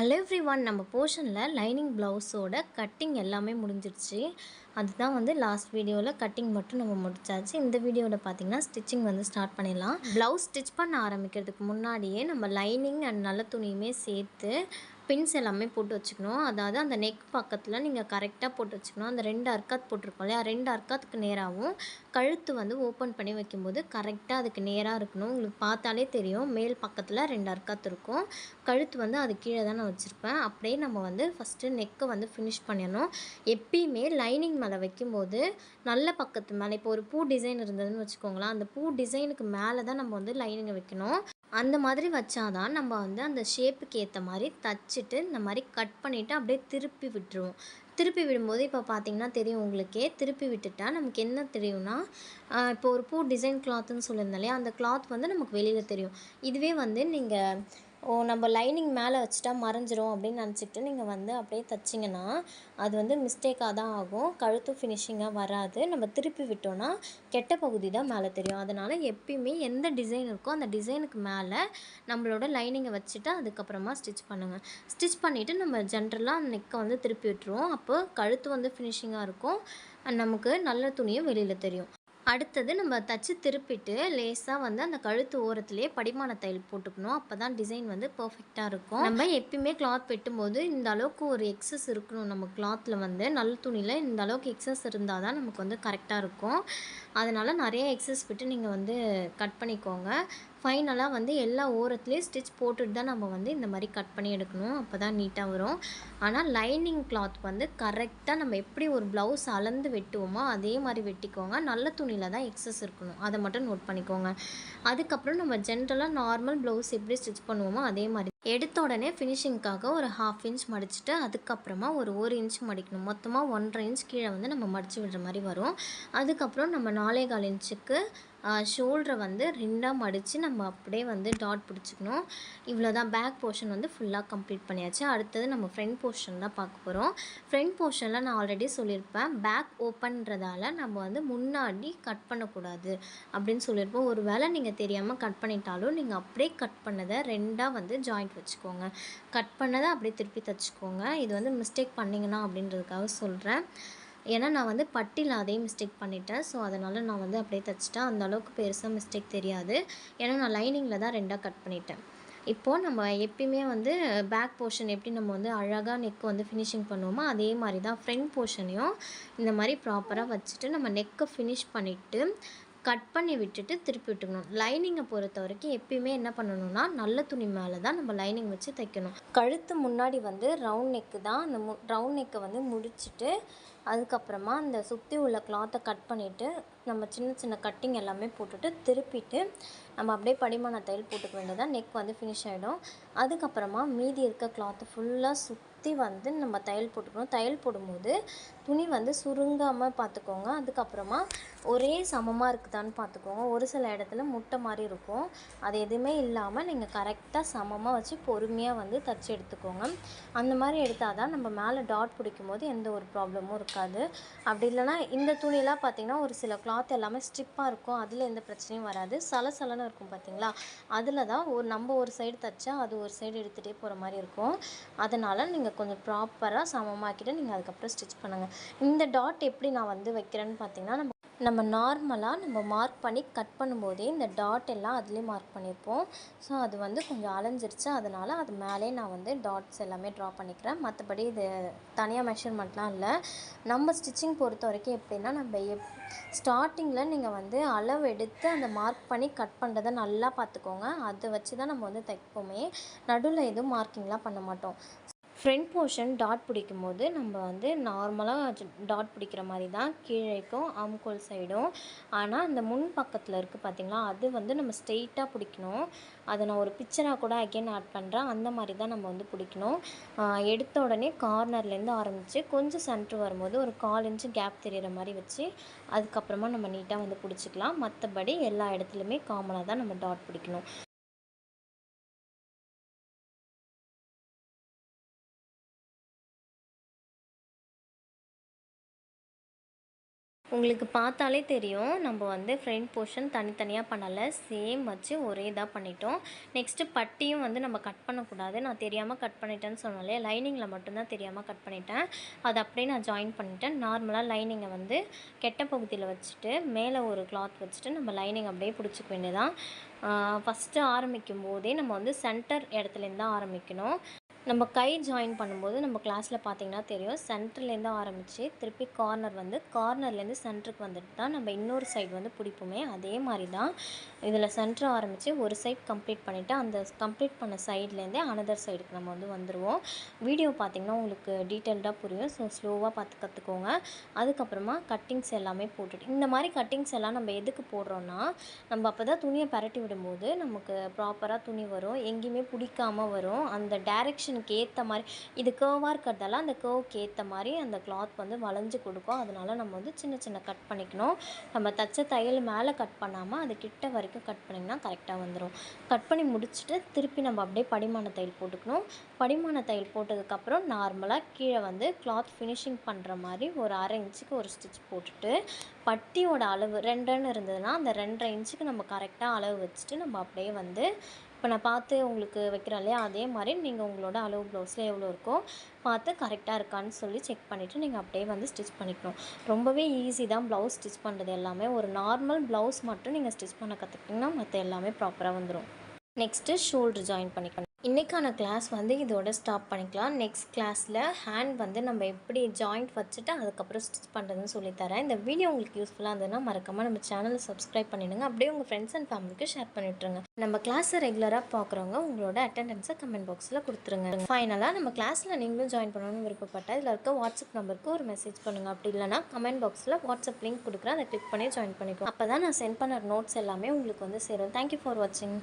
Hello every one நம்ம போர்ஷனில் lining ப்ளவுஸோட கட்டிங் எல்லாமே முடிஞ்சிருச்சு. அதுதான் வந்து லாஸ்ட் வீடியோவில் கட்டிங் மட்டும் நம்ம முடிச்சாச்சு. இந்த வீடியோவில் பார்த்தீங்கன்னா ஸ்டிச்சிங் வந்து ஸ்டார்ட் பண்ணிடலாம். ப்ளவுஸ் ஸ்டிச் பண்ண ஆரம்பிக்கிறதுக்கு முன்னாடியே நம்ம லைனிங் அண்ட் நல்ல துணியுமே சேர்த்து பின்ஸ் எல்லாமே போட்டு வச்சுக்கணும். அதாவது அந்த நெக் பக்கத்தில் நீங்கள் கரெக்டாக போட்டு வச்சுக்கணும். அந்த ரெண்டு அர்க்காத் போட்டிருக்கோம் இல்லையா? ரெண்டு அர்க்காத்துக்கு நேராகவும் கழுத்து வந்து ஓப்பன் பண்ணி வைக்கும்போது கரெக்டாக அதுக்கு நேராக இருக்கணும். உங்களுக்கு பார்த்தாலே தெரியும். மேல் பக்கத்தில் ரெண்டு அர்க்காத் இருக்கும். கழுத்து வந்து அது கீழே தான் நான் வச்சுருப்பேன். அப்படியே நம்ம வந்து ஃபஸ்ட்டு நெக்கை வந்து ஃபினிஷ் பண்ணிடணும். எப்பயுமே லைனிங் மேலே வைக்கும்போது நல்ல பக்கத்து மேலே இப்போ ஒரு பூ டிசைன் இருந்ததுன்னு வச்சுக்கோங்களேன். அந்த பூ டிசைனுக்கு மேலே தான் நம்ம வந்து லைனிங்கை வைக்கணும். அந்த மாதிரி வச்சாதான் நம்ம வந்து அந்த ஷேப்புக்கு ஏற்ற மாதிரி தச்சுட்டு இந்த மாதிரி கட் பண்ணிவிட்டு அப்படியே திருப்பி விட்டுருவோம். திருப்பி விடும்போது இப்போ பார்த்தீங்கன்னா தெரியும் உங்களுக்கே. திருப்பி விட்டுட்டா நமக்கு என்ன தெரியும்னா இப்போ ஒரு பூ டிசைன் கிளாத்துன்னு சொல்லியிருந்தாலே அந்த கிளாத் வந்து நமக்கு வெளியில் தெரியும். இதுவே வந்து நீங்கள் ஓ நம்ம லைனிங் மேலே வச்சுட்டா மறைஞ்சிரும் அப்படின்னு நினச்சிக்கிட்டு நீங்கள் வந்து அப்படியே தைச்சிங்கன்னா அது வந்து மிஸ்டேக்காக தான் ஆகும். கழுத்து ஃபினிஷிங்காக வராது. நம்ம திருப்பி விட்டோன்னா கெட்ட பகுதி தான் மேலே தெரியும். அதனால் எப்பயுமே எந்த டிசைன் இருக்கோ அந்த டிசைனுக்கு மேலே நம்மளோட லைனிங்கை வச்சுட்டு அதுக்கப்புறமா ஸ்டிச் பண்ணுங்கள் ஸ்டிச் பண்ணிவிட்டு நம்ம ஜென்ரலாக அந்த நெக்கை வந்து திருப்பி விட்டுருவோம். அப்போ கழுத்து வந்து ஃபினிஷிங்காக இருக்கும். நமக்கு நல்ல துணியும் வெளியில் தெரியும். அடுத்தது நம்ம தச்சு திருப்பிட்டு லேசாக வந்து அந்த கழுத்து ஓரத்துலேயே படிமான தையல் போட்டுக்கணும். அப்போ தான் டிசைன் வந்து பர்ஃபெக்டாக இருக்கும். நம்ம எப்பயுமே கிளாத் வெட்டும்போது இந்த அளவுக்கு ஒரு எக்ஸஸ் இருக்கணும். நம்ம கிளாத்தில் வந்து நல்ல துணியில் இந்த அளவுக்கு எக்ஸஸ் இருந்தால் தான் நமக்கு வந்து கரெக்டாக இருக்கும். அதனால் நிறைய எக்ஸஸ் விட்டு நீங்கள் வந்து கட் பண்ணிக்கோங்க. ஃபைனலாக வந்து எல்லா ஓரத்துலேயும் ஸ்டிச் போட்டுட்டு தான் நம்ம வந்து இந்த மாதிரி கட் பண்ணி எடுக்கணும். அப்போ தான் நீட்டாக வரும். ஆனால் லைனிங் கிளாத் வந்து கரெக்டாக நம்ம எப்படி ஒரு ப்ளவுஸ் அளந்து வெட்டுவோமோ அதே மாதிரி வெட்டிக்கோங்க. நல்ல துணியில் தான் எக்ஸஸ் இருக்கணும். அதை மட்டும் நோட் பண்ணிக்கோங்க. அதுக்கப்புறம் நம்ம ஜென்ரலாக நார்மல் ப்ளவுஸ் எப்படி ஸ்டிச் பண்ணுவோமோ அதே மாதிரி எடுத்த உடனே ஃபினிஷிங்க்காக ஒரு ஹாஃப் இன்ச் மடிச்சுட்டு அதுக்கப்புறமா ஒரு ஒரு இன்ச் மடிக்கணும். மொத்தமாக ஒன்றரை இன்ச் கீழே வந்து நம்ம மடித்து விடுற மாதிரி வரும். அதுக்கப்புறம் நம்ம நாலே கால் இன்ச்சுக்கு ஷோல்டரை வந்து ரெண்டாக மடித்து நம்ம அப்படியே வந்து டாட் பிடிச்சிக்கணும். இவ்வளோ தான் பேக் போர்ஷன் வந்து ஃபுல்லாக கம்ப்ளீட் பண்ணியாச்சு. அடுத்தது நம்ம ஃப்ரண்ட் போர்ஷன் தான் பார்க்க போகிறோம் ஃப்ரண்ட் போர்ஷனில் நான் ஆல்ரெடி சொல்லியிருப்பேன். பேக் ஓப்பன்றதால நம்ம வந்து முன்னாடி கட் பண்ணக்கூடாது அப்படின்னு சொல்லியிருப்போம். ஒரு வேளை நீங்கள் தெரியாமல் கட் பண்ணிட்டாலும் நீங்கள் அப்படியே கட் பண்ணதை ரெண்டாக வந்து ஜாயிண்ட் வச்சுக்கோங்க. கட் பண்ணதை அப்படியே திருப்பி தைச்சிக்கோங்க. இது வந்து மிஸ்டேக் பண்ணிங்கன்னா அப்படின்றதுக்காக சொல்கிறேன் ஏன்னா நான் வந்து பட்டியில் அதே மிஸ்டேக் பண்ணிட்டேன். ஸோ அதனால் நான் வந்து அப்படியே தைச்சிட்டேன். அந்த அளவுக்கு பெருசாக மிஸ்டேக் தெரியாது. ஏன்னா நான் லைனிங்கில் தான் ரெண்டாக கட் பண்ணிட்டேன். இப்போது நம்ம எப்பயுமே வந்து பேக் போர்ஷன் எப்படி நம்ம வந்து அழகாக நெக் வந்து ஃபினிஷிங் பண்ணுவோமோ அதே மாதிரி தான் ஃப்ரண்ட் போர்ஷனையும் இந்த மாதிரி ப்ராப்பராக வச்சுட்டு நம்ம நெக்கை ஃபினிஷ் பண்ணிவிட்டு கட் பண்ணி விட்டுட்டு திருப்பி விட்டுக்கணும். லைனிங்கை பொறுத்த வரைக்கும் எப்பயுமே என்ன பண்ணணும்னா நல்ல துணி மேலே தான் நம்ம லைனிங் வச்சு தைக்கணும். கழுத்து முன்னாடி வந்து ரவுண்ட் நெக்கு தான். அந்த மு ரவுண்ட் நெக்கை வந்து முடிச்சுட்டு அதுக்கப்புறமா அந்த சுற்றி உள்ள கிளாத்தை கட் பண்ணிவிட்டு நம்ம சின்ன சின்ன கட்டிங் எல்லாமே போட்டுட்டு திருப்பிட்டு நம்ம அப்படியே படிமான தையல் போட்டுக்க வேண்டியதான் நெக் வந்து ஃபினிஷ் ஆகிடும் அதுக்கப்புறமா மீதி இருக்க கிளாத்து ஃபுல்லாக சுற்றி வந்து நம்ம தையல் போட்டுக்கணும். தையல் போடும்போது துணி வந்து சுருங்காமல் பார்த்துக்கோங்க அதுக்கப்புறமா ஒரே சமமாக இருக்குதான்னு பார்த்துக்கோங்க ஒரு சில இடத்துல முட்டை மாதிரி இருக்கும். அது எதுவுமே இல்லாமல் நீங்கள் கரெக்டாக சமமாக வச்சு பொறுமையாக வந்து தச்சு எடுத்துக்கோங்க. அந்த மாதிரி எடுத்தால் தான் நம்ம மேலே டாட் பிடிக்கும் போது எந்த ஒரு ப்ராப்ளமும் இருக்காது. அப்படி இல்லைன்னா இந்த துணியெலாம் பார்த்திங்கன்னா ஒரு சில கிளாத் எல்லாமே ஸ்டிப்பாக இருக்கும். அதில் எந்த பிரச்சனையும் வராது. சலசலன்னு இருக்கும் பார்த்தீங்களா அதில் தான் ஒரு நம்ம ஒரு சைடு தைச்சா அது ஒரு சைடு எடுத்துகிட்டே போகிற மாதிரி இருக்கும். அதனால் நீங்கள் கொஞ்சம் ப்ராப்பராக சமமாக்கிட்டு நீங்கள் அதுக்கப்புறம் ஸ்டிச் பண்ணுங்கள் இந்த டாட் எப்படி நான் வந்து வைக்கிறேன்னு பார்த்தீங்கன்னா நம்ம நம்ம நார்மலாக நம்ம மார்க் பண்ணி கட் பண்ணும்போதே இந்த டாட் எல்லாம் அதுலேயே மார்க் பண்ணியிருப்போம் ஸோ அது வந்து கொஞ்சம் அலைஞ்சிருச்சு. அதனால் அது மேலே நான் வந்து டாட்ஸ் எல்லாமே ட்ரா பண்ணிக்கிறேன். மற்றபடி இது தனியாக மெஷர்மெண்ட்லாம் இல்லை. நம்ம ஸ்டிச்சிங் பொறுத்த வரைக்கும் எப்படின்னா நம்ம எப் ஸ்டார்டிங்கில் நீங்கள் வந்து அளவு எடுத்து அந்த மார்க் பண்ணி கட் பண்ணுறதை நல்லா பார்த்துக்கோங்க. அதை வச்சு தான் நம்ம வந்து தைப்போமே. நடுவில் எதுவும் மார்க்கிங்லாம் பண்ண மாட்டோம். ஃப்ரண்ட் போர்ஷன் டாட் பிடிக்கும் போது நம்ம வந்து நார்மலாக டாட் பிடிக்கிற மாதிரி தான் கீழேக்கும் ஆம்கோல் சைடும் ஆனால் அந்த முன் பக்கத்தில் இருக்குது பார்த்திங்களா அது வந்து நம்ம ஸ்ட்ரெயிட்டாக பிடிக்கணும். அதை நான் ஒரு பிக்சராக கூட அகெயின் ஆட் பண்ணுறேன் அந்த மாதிரி தான் நம்ம வந்து பிடிக்கணும். எடுத்த உடனே கார்னர்லேருந்து ஆரம்பித்து கொஞ்சம் சென்ட்ரு வரும்போது ஒரு கால் இன்ச்சு கேப் தெரிகிற மாதிரி வச்சு அதுக்கப்புறமா நம்ம நீட்டாக வந்து பிடிச்சிக்கலாம். மற்றபடி எல்லா இடத்துலையுமே காமனாக தான் நம்ம டாட் பிடிக்கணும். உங்களுக்கு பார்த்தாலே தெரியும் நம்ம வந்து ஃப்ரண்ட் போர்ஷன் தனித்தனியாக பண்ணலை. சேம் வச்சு ஒரே இதாக பண்ணிட்டோம். நெக்ஸ்ட்டு பட்டியும் வந்து நம்ம கட் பண்ணக்கூடாது. நான் தெரியாமல் கட் பண்ணிட்டேன்னு சொன்னாலே லைனிங்கில் மட்டும்தான் தெரியாமல் கட் பண்ணிட்டேன். அதை அப்படியே நான் ஜாயின் பண்ணிட்டேன். நார்மலாக லைனிங்கை வந்து கெட்ட பகுதியில் வச்சுட்டு மேலே ஒரு கிளாத் வச்சுட்டு நம்ம லைனிங் அப்படியே பிடிச்சிக்க வேண்டியதான் ஃபஸ்ட்டு ஆரம்பிக்கும் போதே நம்ம வந்து சென்டர் இடத்துலேருந்து தான் ஆரம்பிக்கணும். நம்ம கை ஜாயின் பண்ணும்போது நம்ம கிளாஸில் பார்த்தீங்கன்னா தெரியும் சென்டர்லேருந்து ஆரம்பித்து திருப்பி கார்னர் வந்து கார்னர்லேருந்து சென்டருக்கு வந்துட்டு தான் நம்ம இன்னொரு சைடு வந்து பிடிப்போமே. அதே மாதிரி தான் இதில் சென்டர் ஆரம்பித்து ஒரு சைட் கம்ப்ளீட் பண்ணிவிட்டு அந்த கம்ப்ளீட் பண்ண சைட்லேருந்தே அனதர் சைடுக்கு நம்ம வந்து வந்துடுவோம் வீடியோ பார்த்திங்கன்னா உங்களுக்கு டீட்டெயில்டாக புரியும். ஸோ ஸ்லோவாக பார்த்து கற்றுக்கோங்க அதுக்கப்புறமா கட்டிங்ஸ் எல்லாமே போட்டுட்டு இந்த மாதிரி கட்டிங்ஸ் எல்லாம் நம்ம எதுக்கு போடுறோன்னா நம்ம அப்போ தான் துணியை பரட்டி விடும்போது நமக்கு ப்ராப்பராக துணி வரும். எங்கேயுமே பிடிக்காமல் வரும். அந்த டேரெக்ஷனுக்கு ஏற்ற மாதிரி இது கேர்வாக இருக்கிறதால அந்த கேர்வுக்கு ஏற்ற மாதிரி அந்த கிளாத் வந்து வளைஞ்சு கொடுக்கும். அதனால நம்ம வந்து சின்ன சின்ன கட் பண்ணிக்கணும். நம்ம தச்ச தையல் மேலே கட் பண்ணாமல் அது கிட்ட வரைக்கும் கட் பண்ணிங்கன்னா கரெக்டாக வந்துடும் கட் பண்ணி முடிச்சுட்டு திருப்பி நம்ம அப்படியே படிமான தையல் போட்டுக்கணும். படிமான தையல் போட்டதுக்கப்புறம் நார்மலாக கீழே வந்து கிளாத் ஃபினிஷிங் பண்ணுற மாதிரி ஒரு அரை இன்ச்சுக்கு ஒரு ஸ்டிச் போட்டுட்டு பட்டியோட அளவு ரெண்டுன்னு இருந்ததுன்னா அந்த ரெண்டரை இன்ச்சுக்கு நம்ம கரெக்டாக அளவு வச்சுட்டு நம்ம அப்படியே வந்து இப்போ நான் பார்த்து உங்களுக்கு வைக்கிறேன் இல்லையா? அதே மாதிரி நீங்கள் உங்களோட அளவு ப்ளவுஸில் எவ்வளோ இருக்கோ பார்த்து கரெக்டாக இருக்கான்னு சொல்லி செக் பண்ணிவிட்டு நீங்கள் அப்படியே வந்து ஸ்டிச் பண்ணிக்கணும். ரொம்பவே ஈஸி தான் ப்ளவுஸ் ஸ்டிச் பண்ணுறது எல்லாமே. ஒரு நார்மல் ப்ளவுஸ் மட்டும் நீங்கள் ஸ்டிச் பண்ண கற்றுக்கிட்டிங்கன்னா மற்ற எல்லாமே ப்ராப்பராக வந்துடும் நெக்ஸ்ட்டு ஷோல்டர் ஜாயின் பண்ணிக்கணும். இன்றைக்கான கிளாஸ் வந்து இதோட ஸ்டாப் பண்ணிக்கலாம். நெக்ஸ்ட் கிளாஸில் ஹேண்ட் வந்து நம்ம எப்படி ஜாயிண்ட் வச்சுட்டு அதுக்கப்புறம் ஸ்டிச் பண்ணுறதுன்னு சொல்லித்தரேன். இந்த வீடியோ உங்களுக்கு யூஸ்ஃபுல்லாக இருந்ததுன்னா மறக்காமல் நம்ம சேனலை சப்ஸ்கிரைப் பண்ணிடுங்க. அப்படியே உங்கள் ஃப்ரெண்ட்ஸ் அண்ட் ஃபேமிலிக்கு ஷேர் பண்ணிவிட்ருங்க நம்ம கிளாஸை ரெகுலராக பார்க்குறவங்க உங்களோட அட்டெண்டன்ஸை கமெண்ட் பாக்ஸில் கொடுத்துருங்க. ஃபைனலாக நம்ம கிளாஸில் நீங்களும் ஜாயின் பண்ணணும்னு விருப்பப்பட்டால் இதில் இருக்க வாட்ஸ்அப் நம்பருக்கு ஒரு மெசேஜ் பண்ணுங்கள் அப்படி இல்லைனா கமெண்ட் பாக்ஸில் வாட்ஸ்அப் லிங்க் கொடுக்குறேன். அதை கிளிக் பண்ணி ஜாயின் பண்ணிக்கோ அப்போ தான் நான் சென்ட் பண்ண நோட்ஸ் எல்லாமே உங்களுக்கு வந்து சேரும். தேங்க்யூ ஃபார் வாட்சிங்